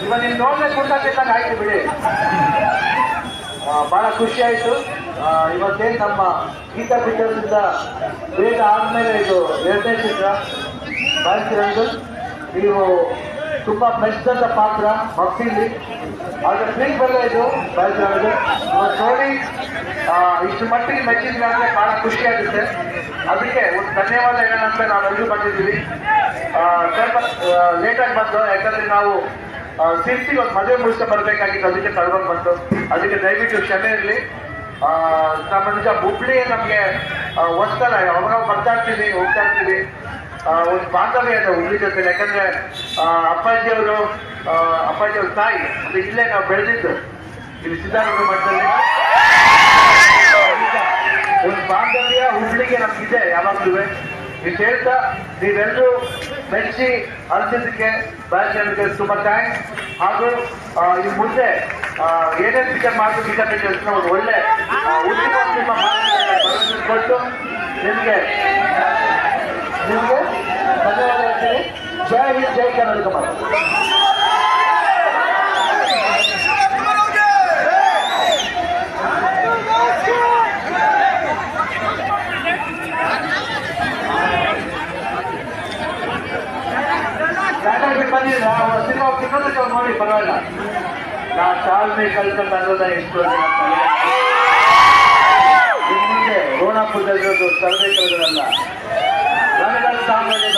ಇವಾಗ ನೀನು ನೋಡ್ಬೇಕು ಕುಂತಿದ್ದಂಗೆ ಆಯ್ತು ಬಿಡಿ ಬಹಳ ಖುಷಿ ಆಯಿತು ಇವತ್ತೇ ನಮ್ಮ ಗೀತಾ ಪಿಕ್ಚರ್ಸಿಂದ ಬೇಗ ಆದಮೇಲೆ ಇದು ಎರಡನೇ ಚಿತ್ರ ಬಾಯಿಸಿರೋದು ನೀವು ತುಂಬಾ ಮೆಚ್ಚಿದಂತ ಪಾತ್ರ ಮಕ್ಕಳಲ್ಲಿ ಆದ್ರೆ ಫ್ರೀ ಬಲ್ಲ ಇದು ಇವತ್ತು ನೋಡಿ ಇಷ್ಟು ಮಟ್ಟಿಗೆ ಮೆಚ್ಚಿದ್ವಿ ಬಹಳ ಖುಷಿ ಆಗುತ್ತೆ. ಅದಕ್ಕೆ ಒಂದು ಧನ್ಯವಾದ ಹೇಳೋಣ ನಾವು ನಾವೆಲ್ಲರೂ ಬಂದಿದ್ದೀವಿ. ಸ್ವಲ್ಪ ಲೇಟಾಗಿ ಬಂದು ಯಾಕಂದ್ರೆ ನಾವು ಸಿರ್ಸಿಗೆ ಒಂದು ಮದುವೆ ಮುಗಿಸ್ತಾ ಬರಬೇಕಾಗಿತ್ತು. ಅದಕ್ಕೆ ತಗೊಂಡು ಬಂತು. ಅದಕ್ಕೆ ದಯವಿಟ್ಟು ಕ್ಷಮೆ ಇರಲಿ. ನಮ್ಮ ನಿಜ ಹುಬ್ಳಿ ನಮಗೆ ಹೊಸ್ತಲ್ಲ ಅವಾಗ ಬರ್ತಾ ಇರ್ತೀವಿ, ಹೋಗ್ತಾ ಇರ್ತೀವಿ. ಒಂದು ಬಾಂಧವ್ಯ ಅದು ಹುಲಿ ಜೊತೆ. ಯಾಕಂದ್ರೆ ಅಪ್ಪಾಜಿ ಅಪ್ಪಾಜಿಯವರು ಅಪ್ಪಾಜಿ ಅವ್ರ ತಾಯಿ, ಅದು ಇಲ್ಲೇ ನಾವು ಬೆಳೆದಿದ್ದು. ಇಲ್ಲಿ ಸಿದ್ಧಾರ್ಥ ಮಠದಲ್ಲಿ. ಒಂದು ಬಾಂಧವ್ಯ ಹುಬ್ಳಿಗೆ ನಮ್ಗಿದೆ ಯಾವಾಗ್ಲೂ. ನೀವು ಹೇಳ್ತಾ, ನೀವೆಲ್ಲರೂ ಮೆಚ್ಚಿ ಅರ್ಜಿದ್ದಕ್ಕೆ ಬಾಯ್ಗೆ ತುಂಬಾ ಥ್ಯಾಂಕ್ಸ್ ಹಾಗೂ ಈ ಮುಂದೆ ಏನೇ ಏನೇನು ಪಿಕ್ಚರ್ ಮಾಡ್ತೀವಿ ಅಂತ ಒಂದು ಒಳ್ಳೆ ಉತ್ತಮ ನಿಮ್ಮ ಕೊಟ್ಟು ನಿಮಗೆ ನಿಮಗೆ ಜೈ ಹಿಂದ್ ಜೈ ಕರ್ನಾಟಕ ಮಾತು ನಾವು ಸಿನಿಮಾ ಅವ್ರು ನೋಡಿ, ಪರವಾಗಿಲ್ಲ. ನಾ ತಾಳ್ಮೆ ಕಲ್ತಂತ ಅನ್ನೋದ ಎಷ್ಟು ಮುಂದೆ ರೋಣಾಪುರದಲ್ಲಿರೋದು ಸರ್ವೆ ಕಳೆದಲ್ಲ ನನಗಲ್ಲ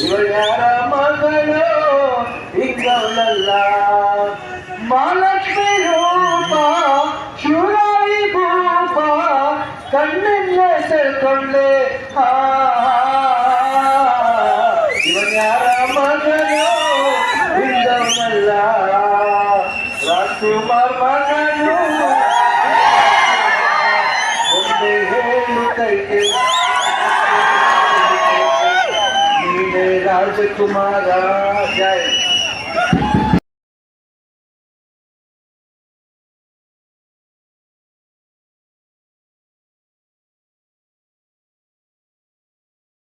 ಇವನ್ ಯಾರ ಮಗಳು ಇಂಥವನಲ್ಲ ಮಾಲಕ್ಷ್ಮಿ ರೂಪ ಶಿವರಾಯಿ ಭೂಪ ಕಣ್ಣನ್ನ ಸೆಳ್ಕೊಂಡೆ ಹಾ तुम्हारा जय।